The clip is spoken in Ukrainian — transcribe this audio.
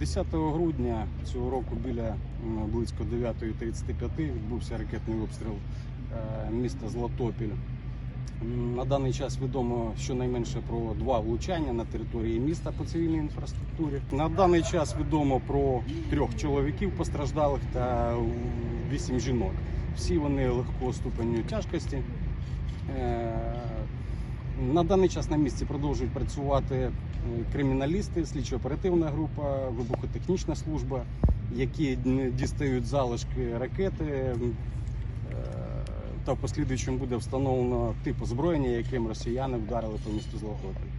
10 грудня цього року біля близько 9.35 відбувся ракетний обстріл е, міста Златопіль. На даний час відомо щонайменше про два влучання на території міста по цивільній інфраструктурі. На даний час відомо про трьох чоловіків постраждалих та вісім жінок. Всі вони легкого ступеню тяжкості. На даний час на місці продовжують працювати е, криміналісти, слідчо-оперативна група, вибухотехнічна служба, які дістають залишки ракети. е, Та в послідуючому буде встановлено тип озброєння, яким росіяни вдарили по місту Златопіль.